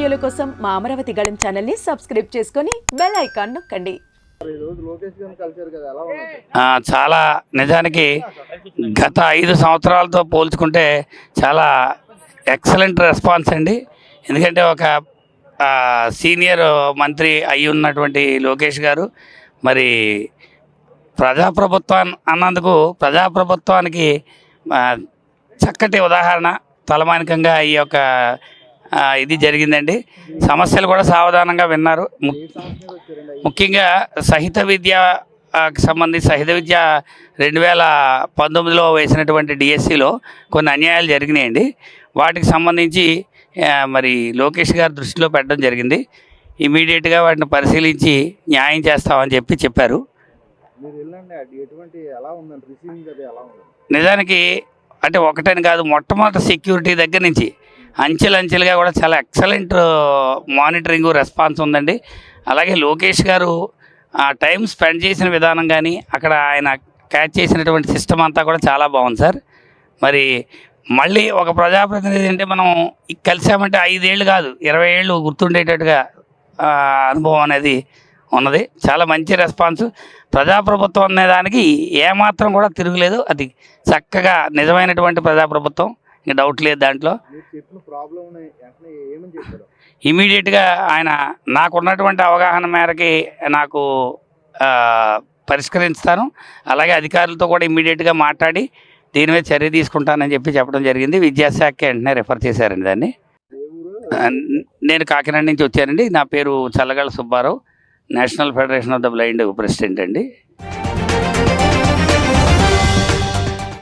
వీడియోల కోసం మా అమరావతి గళం ఛానల్ని సబ్స్క్రైబ్ చేసుకొని బెల్ ఐకాన్ నొక్కండి. ఈ రోజు లోకేష్ గారిని కలిసారు కదా ఎలా ఉన్నది ఆ, చాలా నిజానికి గత ఐదు సంవత్సరాలతో పోల్చుకుంటే చాలా ఎక్సలెంట్ రెస్పాన్స్ అండి. ఎందుకంటే ఒక ఆ, సీనియర్ మంత్రి అయి ఉన్నటువంటి లోకేష్ గారు మరి ప్రజాప్రభుత్వం అన్నందుకు ప్రజాప్రభుత్వానికి చక్కటి ఉదాహరణ తలమానికంగా ఈ యొక్క ఇది జరిగిందండి. సమస్యలు కూడా సావధానంగా విన్నారు? ముఖ్యంగా సహిత విద్య సంబంధించి సహిత విద్య రెండు వేల పంతొమ్మిదిలో వేసినటువంటి డిఎస్సిలో కొన్ని అన్యాయాలు జరిగినాయండి. వాటికి సంబంధించి మరి లోకేష్ గారు దృష్టిలో పెట్టడం జరిగింది. ఇమీడియట్గా వాటిని పరిశీలించి న్యాయం చేస్తామని చెప్పి చెప్పారు. నిజానికి అంటే ఒకటని కాదు మొట్టమొదటి సెక్యూరిటీ దగ్గర నుంచి అంచెలంచెలుగా కూడా చాలా ఎక్సలెంట్ మానిటరింగ్ రెస్పాన్స్ ఉందండి. అలాగే లోకేష్ గారు ఆ టైం స్పెండ్ చేసిన విధానం కానీ అక్కడ ఆయన క్యాచ్ చేసినటువంటి సిస్టమ్ అంతా కూడా చాలా బాగుంది సార్. మరి మళ్ళీ ఒక ప్రజాప్రతినిధి అంటే మనం కలిసామంటే ఐదేళ్ళు కాదు ఇరవై ఏళ్ళు గుర్తుండేటట్టుగా అనుభవం అనేది ఉన్నది. చాలా మంచి రెస్పాన్స్. ప్రజాప్రభుత్వం అనే దానికి ఏమాత్రం కూడా తిరుగులేదు. అది చక్కగా నిజమైనటువంటి ప్రజాప్రభుత్వం. ఇంక డౌట్ లేదు దాంట్లో. ఇమీడియట్గా ఆయన నాకున్నటువంటి అవగాహన మేరకి నాకు పరిష్కరిస్తాను. అలాగే అధికారులతో కూడా ఇమీడియట్గా మాట్లాడి దీని మీద చర్య తీసుకుంటానని చెప్పి చెప్పడం జరిగింది. విద్యాశాఖకి వెంటనే రిఫర్ చేశారండి దాన్ని. నేను కాకినాడ నుంచి వచ్చానండి. నా పేరు Challagala Subbarao national federation of the blind president అండి.